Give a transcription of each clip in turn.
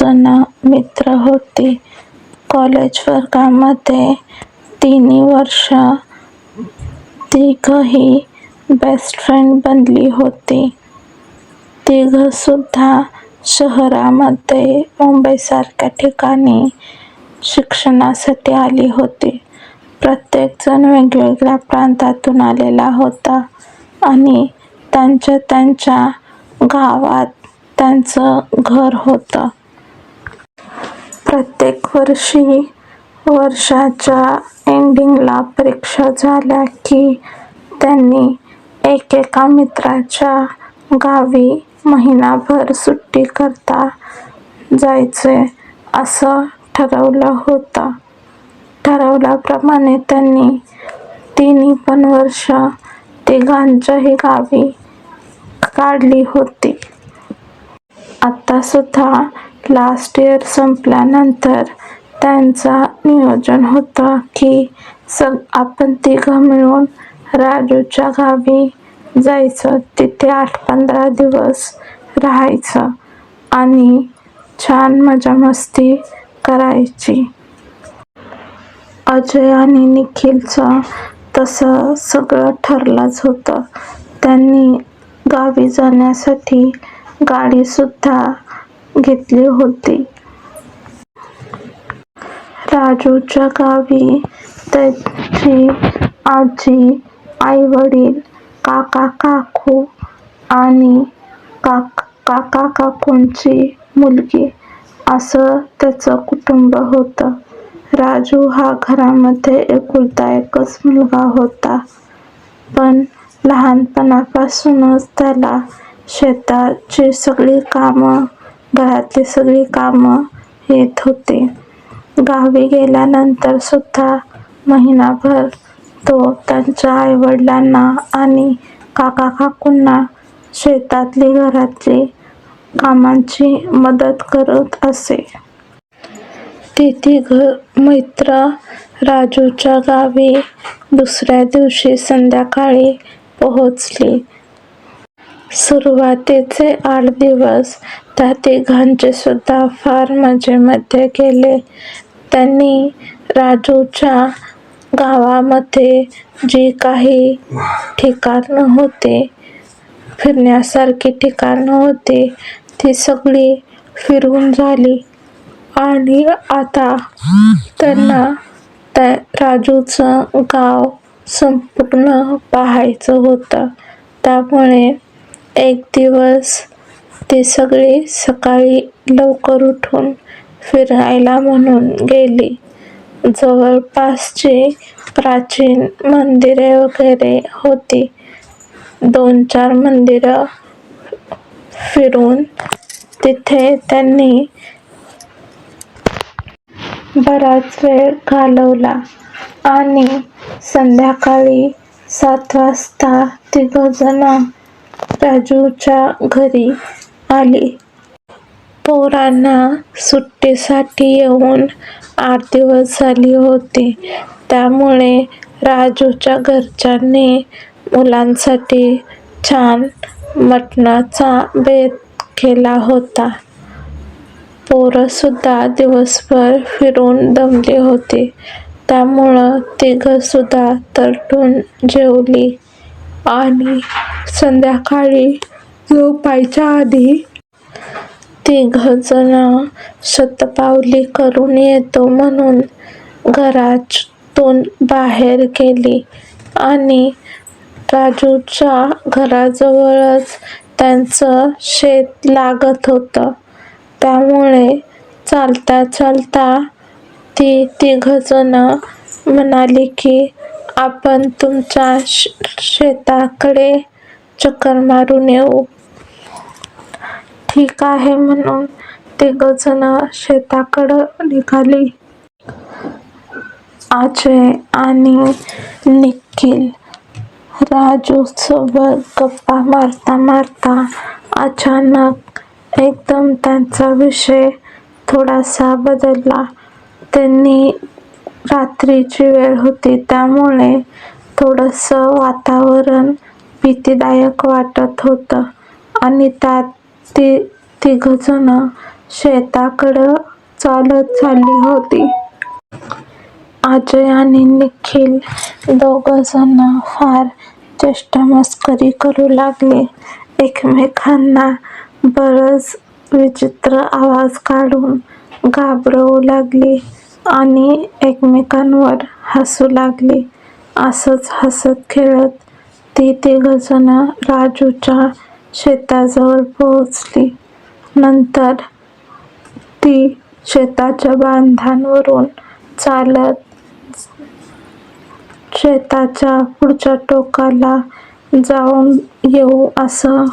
जण मित्र होते. कॉलेज वर्गामध्ये तिन्ही वर्ष तिघंही बेस्ट फ्रेंड बनली होती. तिघंसुद्धा शहरामध्ये मुंबईसारख्या ठिकाणी शिक्षणासाठी आली होती. प्रत्येकजण वेगवेगळ्या प्रांतातून आलेला होता आणि त्यांच्या त्यांच्या गावात त्यांचं घर होतं. प्रत्येक वर्षी वर्षाच्या एंडिंगला परीक्षा झाल्या की त्यांनी एकेका मित्राच्या गावी महिनाभर सुट्टी करता जायचे असं ठरवलं होतं. ठरवल्याप्रमाणे त्यांनी तिन्हीपण वर्ष तिघांच्याही गावी काढली होती. आत्तासुद्धा लास्ट इयर संपल्यानंतर त्यांचा नियोजन होतं की सग आपण तिघं मिळून राजूच्या गावी जायचं, तिथे आठ-पंधरा दिवस राहायचं आणि छान मजामस्ती करायची. अजय आणि निखिलचं तसं सगळं ठरलंच होतं. त्यांनी गावी जाण्यासाठी गाडीसुद्धा घेतले होते राजूच्या गावी त्याची आजी, आई-वडील, काका-काकू आणि काक काका-काकूंची मुलगी असं त्याचं कुटुंब होतं. राजू हा घरामध्ये एकुलता एकच मुलगा होता. पण लहानपणापासूनच त्याला शेताची सगळी कामं, घरातली सगळी कामं येत होते गावी गेल्यानंतर सुद्धा महिनाभर तो त्यांच्या आईवडिलांना आणि काका-काकूंना शेतातली, घरातली कामांची मदत करत असे. ती तिघं मित्र राजूच्या गावी दुसऱ्या दिवशी संध्याकाळी पोहोचली. सुरुवातीचे आठ दिवस त्या तिघांचेसुद्धा फार मजेमध्ये गेले. त्यांनी राजूच्या गावामध्ये जी काही ठिकाणं होते फिरण्यासारखी ठिकाणं होती ती सगळी फिरून झाली आणि आता त्यांना त्या राजूचं गाव संपूर्ण पाहायचं होतं. त्यामुळे एक दिवस ती सगळी सकाळी लवकर उठून फिरायला म्हणून गेली. जवळपासची प्राचीन मंदिरे वगैरे होती. दोन-चार मंदिरं फिरून तिथे त्यांनी बराच वेळ घालवला आणि संध्याकाळी सात वाजता तिघंजण राजूच्या घरी आली. पोरांना सुट्टीसाठी येऊन आठ दिवस झाली होती. त्यामुळे राजूच्या घरच्यांनी मुलांसाठी छान मटणाचा बेत केला होता. पोरंसुद्धा दिवसभर फिरून दमली होती. त्यामुळं तिघंसुद्धा तरटून जेवली आणि संध्याकाळी झोपायच्या आधी तिघजण शतपावली करून येतो म्हणून घरातून बाहेर गेली आणि राजूच्या घराजवळच त्यांचं शेत लागत होतं. त्यामुळे चालता चालता ती तिघंजण म्हणाली की आपण तुमच्या शेताकडे चक्कर मारून येऊ. ठीक आहे म्हणून तिघंजणं शेताकडं निघाली. अजय आणि निखिल राजूसोबत गप्पा मारता मारता अचानक एकदम त्यांचा विषय थोडासा बदलला. त्यांनी रात्रीची वेळ होती त्यामुळे थोडंसं वातावरण भीतीदायक वाटत होतं आणि त्यात ती तिघंजण शेताकडं चालत चालली होती. अजय आणि निखिल दोघंजण फार चेष्टामस्करी करू लागले. एकमेकांना बरंच विचित्र आवाज काढून घाबरवू लागली आणि एकमेकांवर हसू लागली. असंच हसत खेळत ती तिघंजण राजूच्या शेताजवळ पोहोचली. नंतर ती शेताच्या बांधांवरून चालत शेताच्या पुढच्या टोकाला जाऊन येऊ असं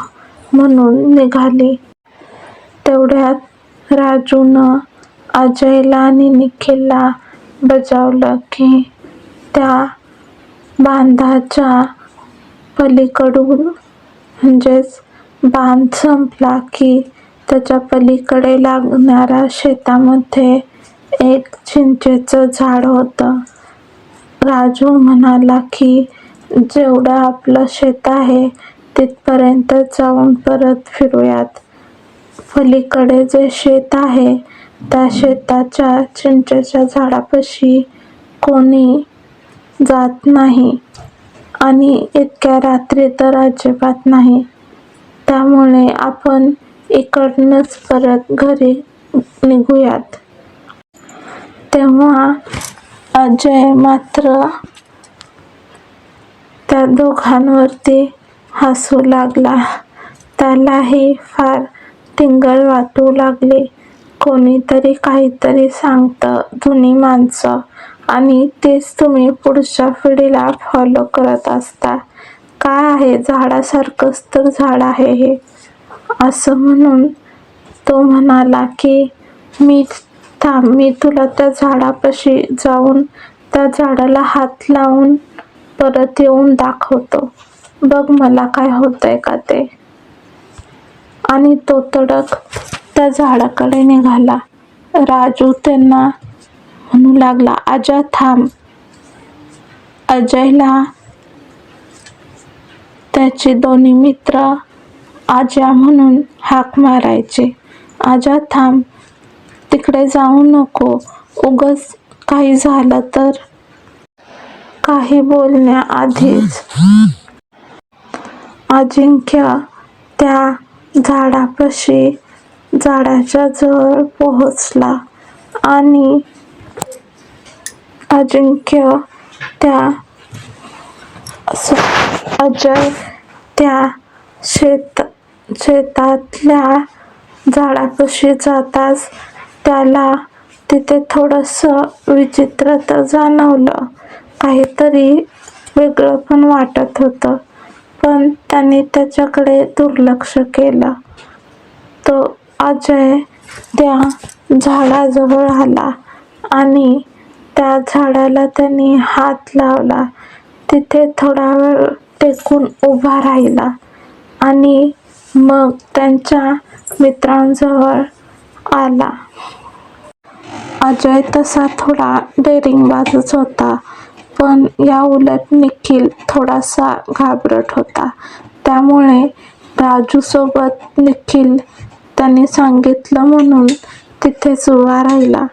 म्हणून निघाली. तेवढ्यात राजूनं अजयला आणि निखिलला बजावलं की त्या बांधाच्या पलीकडून म्हणजेच बांध संपला की त्याच्या पलीकडे लागणाऱ्या शेतामध्ये एक चिंचेचं झाड होतं. राजू म्हणाला की जेवढं आपलं शेत आहे तिथपर्यंत जाऊन परत फिरूयात. पलीकडे जे शेत आहे त्या शेताच्या चिंचेच्या झाडापाशी कोणी जात नाही. आणि इतक्या रात्री तर अजिबात नाही. त्यामुळे आपण इकडनंच परत घरी निघूयात. तेव्हा अजय मात्र त्या दोघांवरती हसू लागला. त्यालाही फार टिंगल वाटू लागली. कोणीतरी काहीतरी सांगतं जुनी माणसं आणि तेच तुम्ही पुढच्या पिढीला फॉलो करत असता. काय आहे? झाडासारखंच तर झाड आहे हे. असं म्हणून तो म्हणाला की मी थांब मी तुला त्या झाडापाशी जाऊन त्या झाडाला हात लावून परत येऊन दाखवतो. बघ मला काय होतंय का ते. आणि तो तडक त्या झाडाकडे निघाला. राजू त्यांना म्हणू लागला अजय थांब. अजयला त्याचे दोन्ही मित्र आजा म्हणून हाक मारायचे. आजा थांब तिकडे जाऊ नको. उगच काही झालं तर काही बोलण्याआधीच. अजिंक्य त्या झाडापाशी झाडाच्या जवळ पोहोचला आणि अजिंक्य त्या अजय त्या शेत शेतातल्या झाडापाशी जाताच त्याला तिथे थोडंसं विचित्र तर जाणवलं. काहीतरी वेगळं पण वाटत होतं पण त्याने त्याच्याकडे दुर्लक्ष केलं. तो अजय त्या झाडाजवळ आला आणि त्या झाडाला त्यांनी हात लावला. तिथे थोडा वेळ टेकून उभा राहिला आणि मग त्यांच्या मित्रांजवळ आला. अजय तसा थोडा डेरिंगबाजच होता पण या उलट निखिल थोडासा घाबरट होता. त्यामुळे राजूसोबत निखिल त्यांनी सांगितलं म्हणून तिथेच उभा राहिला.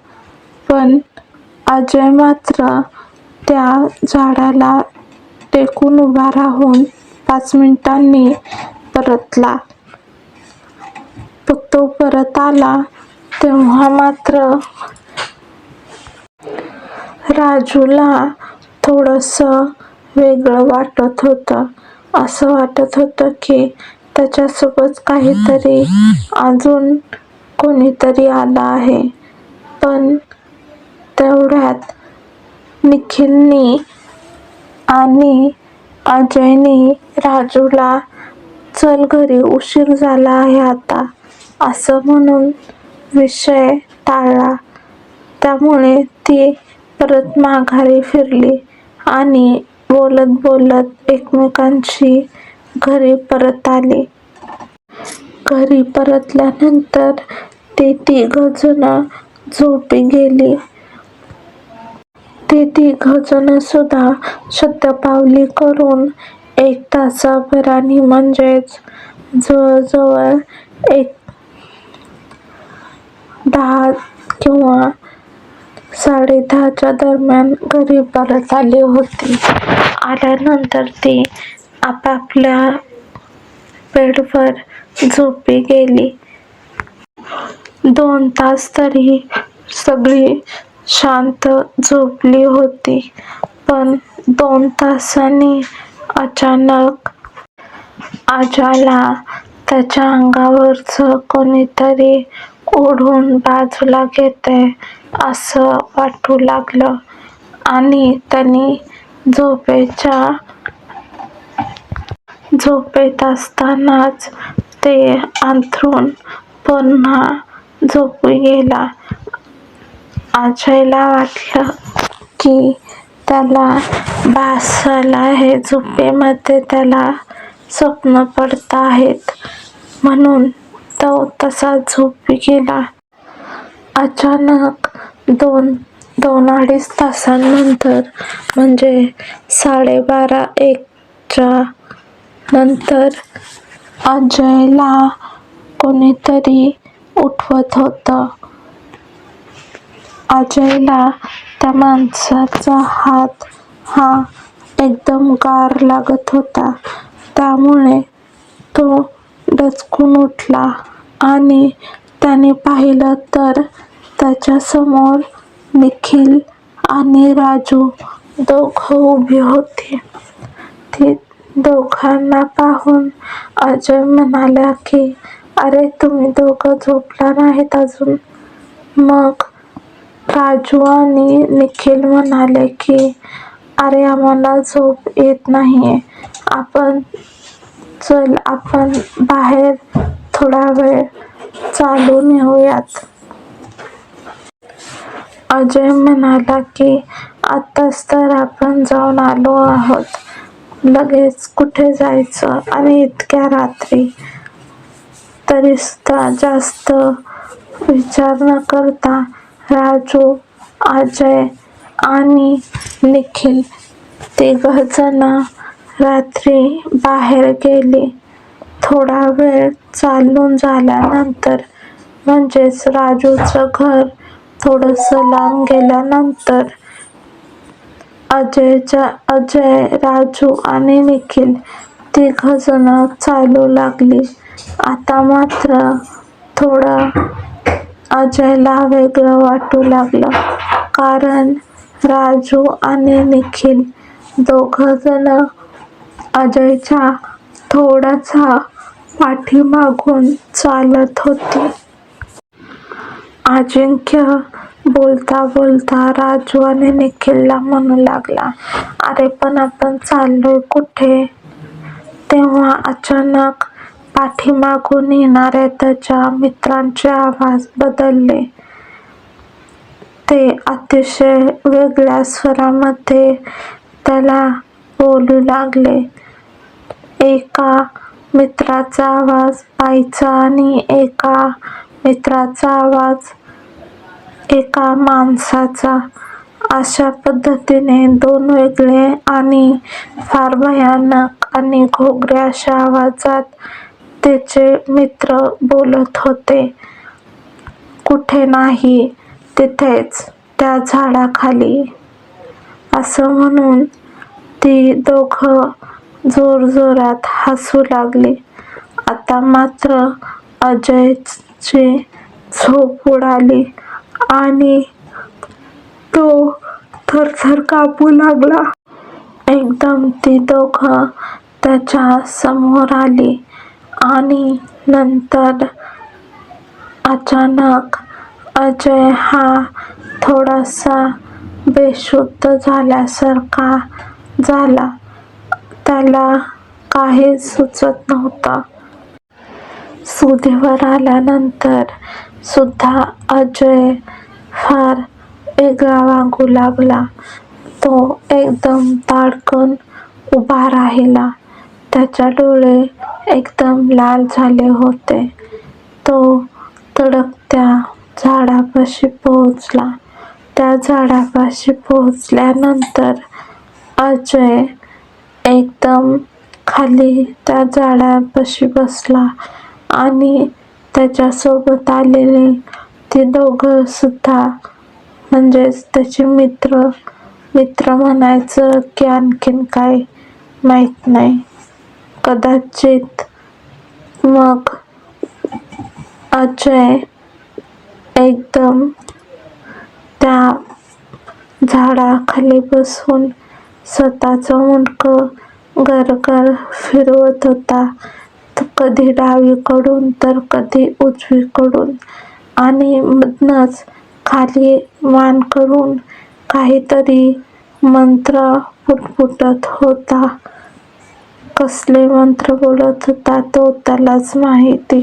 पण अजय मात्र त्या झाडाला टेकून उभा राहून पाच मिनिटांनी परतला. तो परत आला तेव्हा मात्र राजूला थोडंसं वेगळं वाटत होतं. असं वाटत होतं की त्याच्यासोबत काहीतरी अजून कोणीतरी आला आहे. पण तेवढ्यात निखिलनी आणि अजयने राजूला चल घरी उशीर झाला आहे आता. असं म्हणून विषय टाळला. त्यामुळे ती परत माघारी फिरली आणि बोलत बोलत एकमेकांशी घरी परत आली. घरी परतल्यानंतर ती तिघजण झोपी गेली. ती तिघजण सुद्धा शतपावली करून एक तासाभराने म्हणजेच जवळजवळ एक दहा किंवा साडेदहाच्या दरम्यान घरी परत आली होती. आल्यानंतर ती आपापल्या बेडवर झोपी गेली. दोन तास तरी सगळी शांत झोपली होती. पण दोन तासांनी अचानक आजाला त्याच्या अंगावरचं कोणीतरी ओढून बाजूला घेते असं वाटू लागलं आणि त्यांनी झोपेच्या झोपेत असतानाच ते अंथरून पुन्हा झोपी गेला. अजयला वाटलं की त्याला भास झाला आहे. झोपेमध्ये त्याला स्वप्न पडत आहेत. म्हणून तो तसा झोपी गेला. अचानक दोन दोन अडीच तासांनंतर म्हणजे साडेबारा एकच्या नंतर अजयला कोणीतरी उठवत होतं. अजयला त्या माणसाचा हात हा एकदम गार लागत होता. त्यामुळे तो डचकून उठला आणि त्याने पाहिलं तर त्याच्यासमोर निखिल आणि राजू दोघं उभी होते. ते दोघांना पाहून अजय म्हणाला की अरे तुम्ही दोघं झोपला नाहीत अजून. मग राजू आणि निखिल म्हणाले की अरे आम्हाला झोप येत नाहीये. आपण चल आपण बाहेर थोडा वेळ चालून येऊयात. अजय म्हणाला की आत्ताच तर आपण जाऊन आलो आहोत. लगेच कुठे जायचं? आणि इतक्या रात्री तरी सुद्धा जास्त विचार न करता राजू अजय आणि निखिल तिघजण रात्री बाहेर गेले. थोडा वेळ चालून झाल्यानंतर म्हणजेच राजूचं घर थोडंसं लांब गेल्यानंतर अजयच्या अजय राजू आणि निखिल तिघजण चालू लागली. आता मात्र थोडं अजयला वेगळं वाटू लागलं. कारण राजू आणि निखिल दोघंजण अजयच्या थोडासा पाठीमागून चालत होती. अजिंक्य बोलता बोलता राजू आणि निखिलला म्हणू लागला अरे पण आपण चाललोय कुठे? तेव्हा अचानक पाठीमागून येणाऱ्या त्याच्या मित्रांचे आवाज बदलले. ते अतिशय वेगळ्या स्वरामध्ये त्याला बोलू लागले. एका मित्राचा आवाज आईचा आणि एका मित्राचा आवाज एका माणसाचा. अशा पद्धतीने दोन वेगळे आणि फार भयानक आणि घोगरे अशा आवाजात त्याचे मित्र बोलत होते कुठे नाही तिथेच त्या झाडाखाली. असं म्हणून ती दोघं जोरजोरात हसू लागली. आता मात्र अजयची झोप उडाली आणि तो थरथर कापू लागला. एकदम ती दोघं त्याच्यासमोर आली. आणि नंतर अचानक अजय हा थोडासा बेशुद्ध झाल्यासारखा झाला. त्याला काहीच सुचत नव्हतं. सुधीवर आल्यानंतर सुद्धा अजय फार वेगळा वागू लागला. तो एकदम ताडकन उभा राहिला. त्याच्या डोळे एकदम लाल झाले होते. तो तडकत्या झाडापाशी पोहोचला. त्या झाडापाशी पोहोचल्यानंतर अजय एकदम खाली त्या झाडापाशी बसला आणि त्याच्यासोबत आलेले ती दोघं सुद्धा म्हणजेच त्याचे मित्र मित्र म्हणायचं की आणखीन काय माहीत नाही. कदाचित मग अजय एकदम त्या झाडाखाली बसून स्वतःचं मुंडकं गरगर फिरवत होता. कधी डावीकडून तर कधी उजवीकडून. आणि मधनंच खाली मान करून काहीतरी मंत्र पुटपुटत होता. कसले मंत्र बोलत होता तो त्यालाच माहिती.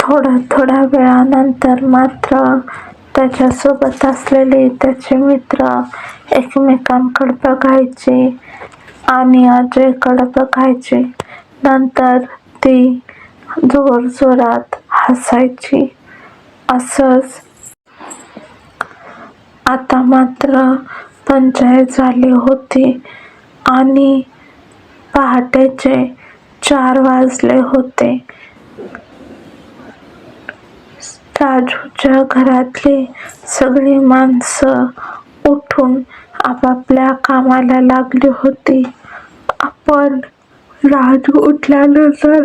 थोडा थोड्या वेळानंतर मात्र त्याच्यासोबत असलेले त्याचे मित्र एकमेकांकडे बघायचे आणि अजयकडे बघायचे. नंतर ती जोरजोरात हसायची. असंच. आता मात्र पंचायत झाली होती आणि पहाटेचे चार वाजले होते. राजूच्या घरातली सगळी माणसं उठून आपापल्या कामाला लागली होती. आपण राजू उठल्यानंतर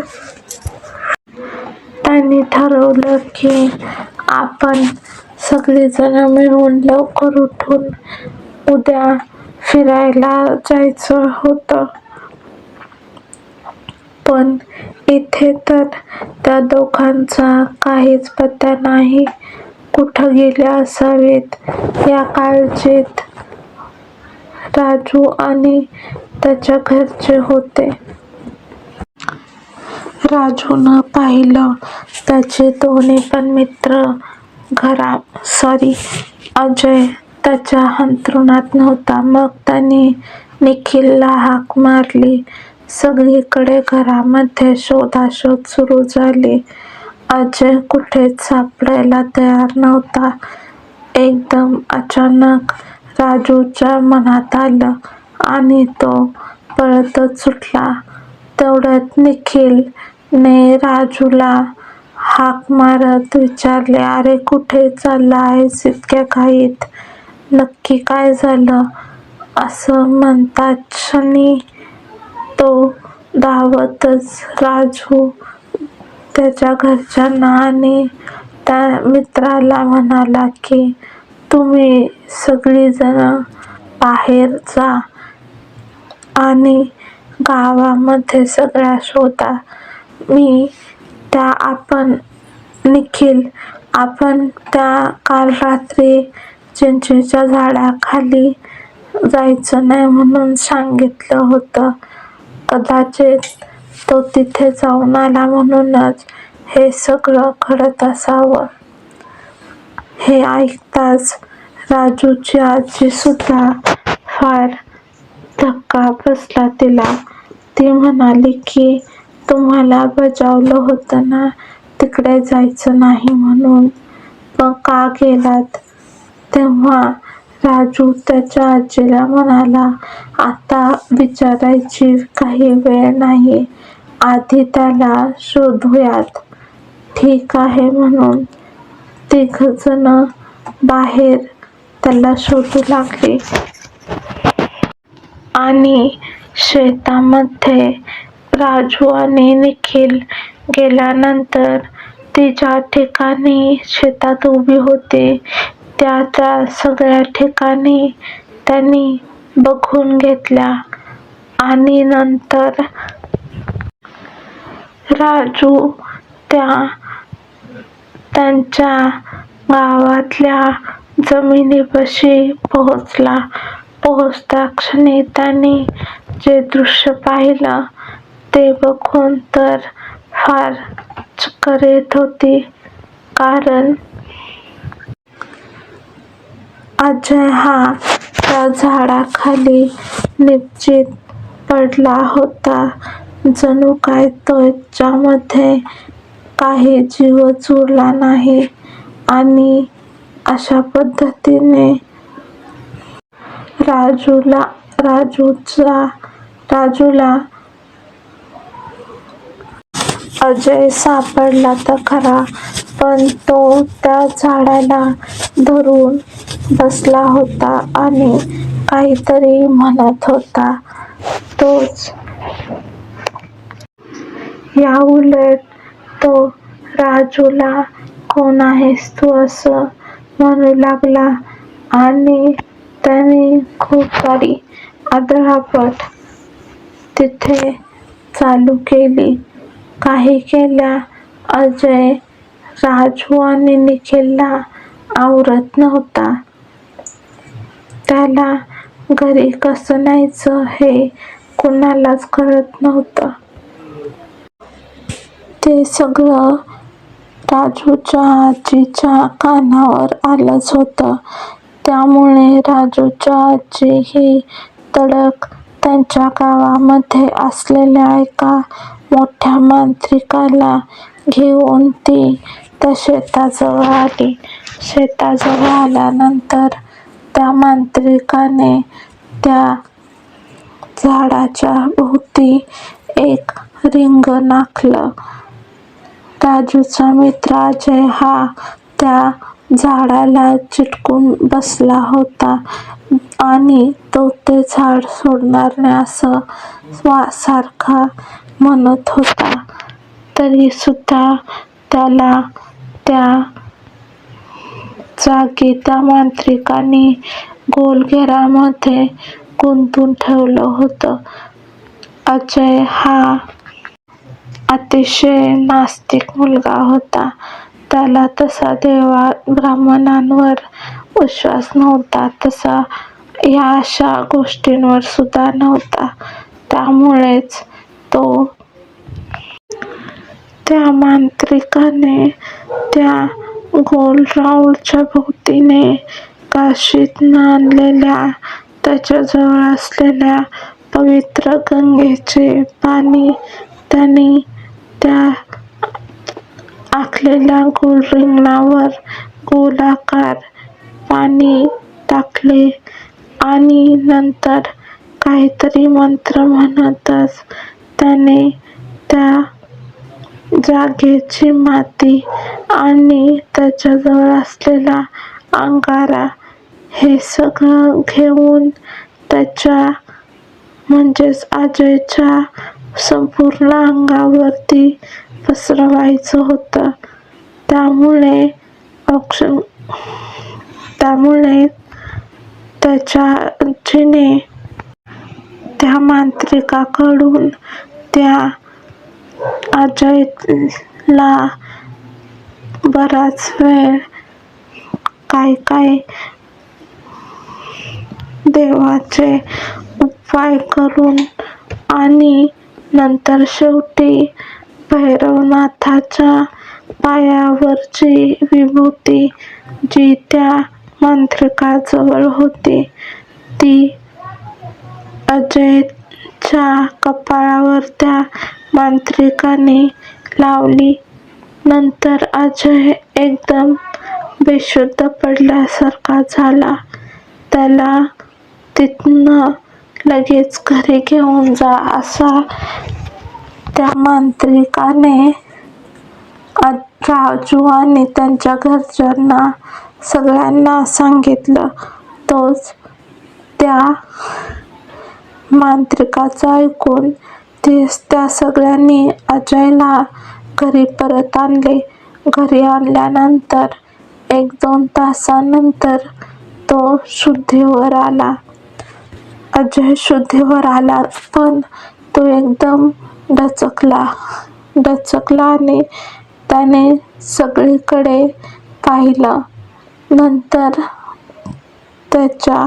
त्यांनी ठरवलं की आपण सगळेजण मिळून लवकर उठून उद्या फिरायला जायचं होतं. पण इथे तर त्या दोघांचा काहीच पत्ता नाही. कुठं गेले असावेत? या काळजीत राजू आणि त्याच्या घरचे होते. राजूनं पाहिलं त्याचे दोन्ही पण मित्र घरा सॉरी अजय त्याच्या अंथरुणात नव्हता. मग त्याने निखिलला हाक मारली. सगळीकडे घरामध्ये शोधाशोध सुरू झाली. अजय कुठेच सापडायला तयार नव्हता. एकदम अचानक राजूच्या मनात आलं आणि तो पळतच सुटला. तेवढ्यात निखिलने राजूला हाक मारत विचारले अरे कुठे चालला आहेस इतक्या घाईत? नक्की काय झालं? असं म्हणतात क्षणी तो धावतच राजू त्याच्या घरच्यांना आणि त्या मित्राला म्हणाला की तुम्ही सगळीजण बाहेर जा आणि गावामध्ये सगळ्या शोधा. मी त्या आपण निखिल आपण त्या काल रात्री चिंचेच्या झाडाखाली जायचं नाही म्हणून सांगितलं होतं. कदाचित तो तिथे जाऊन आला म्हणूनच हे सगळं घडत असावं. हे ऐकताच राजूची आजी सुद्धा फार धक्का बसला तिला. ती म्हणाली की तुम्हाला बजावलं होतं ना? तिकडे जायचं नाही म्हणून. मग का गेलात? तेव्हा राजू त्याच्या आजीला म्हणाला आता विचारायची काही वेळ नाही. आधी त्याला शोधूयात. ठीक आहे म्हणून तिघजण बाहेर त्याला शोधू लागले. आणि शेतामध्ये राजू आणि निखिल गेल्यानंतर ती ज्या ठिकाणी शेतात उभी होती. त्याचा सगळ्या ठिकाणी त्यांनी बघून घेतल्या. आणि नंतर राजू त्या त्यांच्या गावातल्या जमिनीपाशी पोहोचला. पोहोचता क्षणी त्यांनी जे दृश्य पाहिलं ते बघून तर फार चक्कर येत होती. कारण अजय हा त्या झाडाखाली निश्चित पडला होता. जणू काय त्याच्यामध्ये काही जीवच उरला नाही आणि अशा पद्धतीने राजूला राजूचा राजूला अजय सापडला तर खरा पण तो त्या झाडाला धरून बसला होता आणि काहीतरी म्हणत होता तोच याउलट तो राजूला कोण आहेस तू असं म्हणू लागला आणि त्याने खूप सारी आदळापट तिथे चालू केली. काही केल्या अजय राजू आणि निखिलला आवरत नव्हता. त्याला घरी कसं न्यायचं हे कुणालाच कळत नव्हतं. ते सगळं राजूच्या आजीच्या कानावर आलंच होतं. त्यामुळे राजूच्या आजी ही तडक त्यांच्या गावामध्ये असलेल्या एका मोठ्या मांत्रिकाला घेऊन ती त्या शेताजवळ आली. शेताजवळ आल्यानंतर त्या मांत्रिकाने त्या झाडाच्या भोवती एक रिंग नाखलं राजूचा मित्र अजय हा त्या झाडाला चिटकून बसला होता आणि तो ते झाड सोडणार नाही असं सारखा म्हणत होता. तरीसुद्धा त्याला त्या जागी त्या मांत्रिकाने गोल घेरामध्ये ठेवलं होतं. अजय हा अतिशय नास्तिक मुलगा होता. त्याला तसा देवा-ब्राह्मणांवर विश्वास नव्हता तसा ह्या अशा गोष्टींवर सुद्धा नव्हता. त्यामुळेच तो त्या मांत्रिकाने त्या गोल राऊंडच्या भोवतीने काशीत नांदलेल्या त्याच्याजवळ असलेल्या पवित्र गंगेचे पाणी त्याने त्या आखलेल्या गोल रिंगणावर गोलाकार पाणी टाकले आणि नंतर काहीतरी मंत्र म्हणतच त्याने त्या जागेची माती आणि त्याच्याजवळ असलेला अंगारा हे सगळं घेऊन त्याच्या म्हणजेच अजयच्या संपूर्ण अंगावरती पसरवायचं होतं. त्यामुळे त्याच्या आजीने त्या मांत्रिकाकडून त्या अजयला बराच वेळ काय काय देवाचे उपाय करून आणि नंतर शेवटी भैरवनाथाच्या पायावरची विभूती जी त्या मांत्रिकाजवळ होती ती अजयच्या कपाळावर त्या मांत्रिकाने लावली. नंतर अजय एकदम बेशुद्ध पडल्यासारखा झाला. त्याला तिथनं लगेच घरी घेऊन जा असा त्या मांत्रिकाने राजू आणि त्याच्या घरच्यांना सगळ्यांना सांगितलं. तोच त्या मांत्रिकाचं ऐकून त्या सगळ्यांनी अजयला घरी परत आणले. घरी आणल्यानंतर एक-दोन तासानंतर तो शुद्धीवर आला. अजय शुद्धीवर आला पण तो एकदम डचकला डचकला आणि त्याने सगळीकडे पाहिलं. नंतर त्याच्या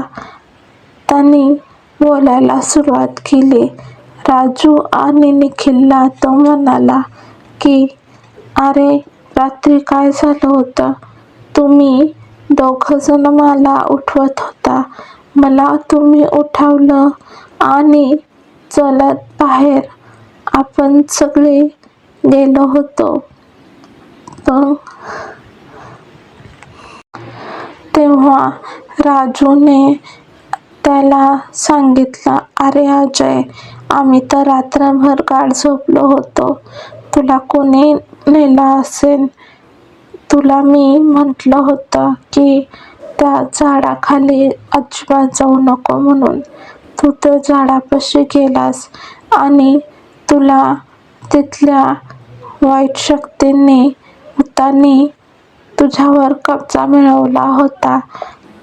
त्यांनी बोलायला सुरुवात केली. राजू आणि निखिलला तो म्हणाला की, अरे रात्री काय झालं होतं? तुम्ही दोघंजण मला उठवत होता. मला तुम्ही उठवलं आणि चलत बाहेर आपण सगळे गेलो होतो. पण तेव्हा राजूने त्याला सांगितलं अरे अजय, आम्ही तर रात्रभर गाढ झोपलो होतो. तुला कोणी नेलं असेल. तुला मी म्हटलं होतं की त्या झाडाखाली अजिबात जाऊ नको म्हणून तू त्या झाडापाशी गेलास आणि तुला तिथल्या वाईट शक्तींनी भूतांनी तुझ्यावर कब्जा मिळवला होता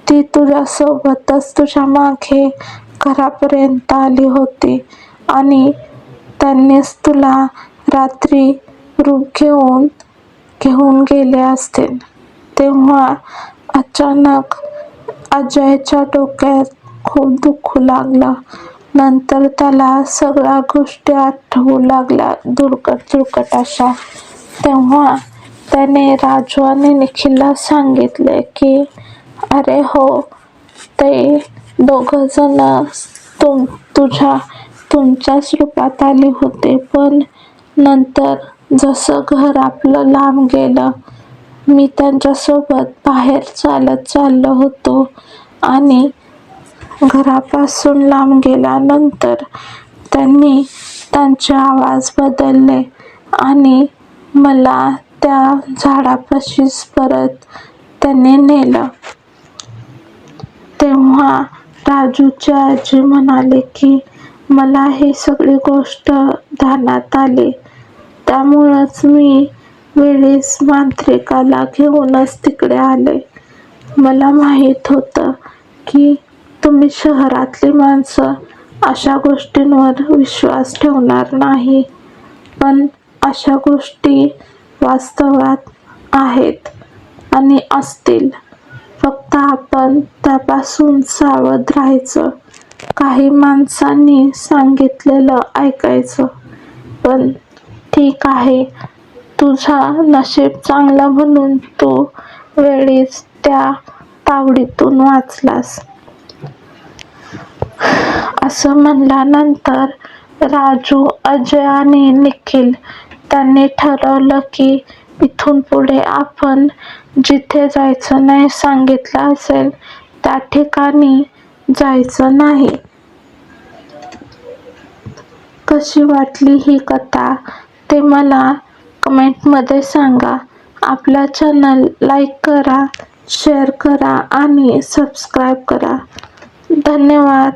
ती तुझ्यासोबतच तुझ्या मागे घरापर्यंत आली होती आणि त्यांनीच तुला रात्री रूप घेऊन घेऊन गेले असतील. तेव्हा अचानक अजयच्या डोक्यात खूप दुखू लागलं. नंतर त्याला सगळ्या गोष्टी आठवू लागल्या दुर्गट दुर्गट अशा. तेव्हा त्याने राजू आणि निखिलला सांगितले की अरे हो ते दोघं जण तुम तुझ्या तुमच्याच रूपात आले होते पण नंतर जसं घर आपलं लांब गेलं मी त्यांच्यासोबत बाहेर चालत चाललो होतो आणि घरापासून लांब गेल्यानंतर त्यांनी त्यांचे आवाज बदलले आणि मला त्या झाडापाशीच परत त्यांनी नेलं. तेव्हा राजूची आजी म्हणाले की मला ही सगळी गोष्ट ध्यानात आली. त्यामुळंच मी वेळीच मांत्रिकाला घेऊनच तिकडे आले. मला माहीत होतं की तुम्ही शहरातली माणसं अशा गोष्टींवर विश्वास ठेवणार नाही. पण अशा गोष्टी वास्तवात आहेत आणि असतील. फक्त आपण त्यापासून सावध राहायचं. काही माणसांनी सांगितलेलं ऐकायचं. पण ठीक आहे. तुझा नशीब चांगला म्हणून तू वेळीच त्या तावडीतून वाचलास. असं म्हणल्यानंतर राजू अजय आणि निखिल त्यांनी ठरवलं की इथून पुढे आपण जिथे जायचं नाही सांगितलं असेल त्या ठिकाणी जायचं नाही. कशी वाटली ही कथा? ते मला कमेंटमध्ये सांगा. आपला चॅनल लाईक करा शेअर करा आणि सबस्क्राईब करा. धन्यवाद.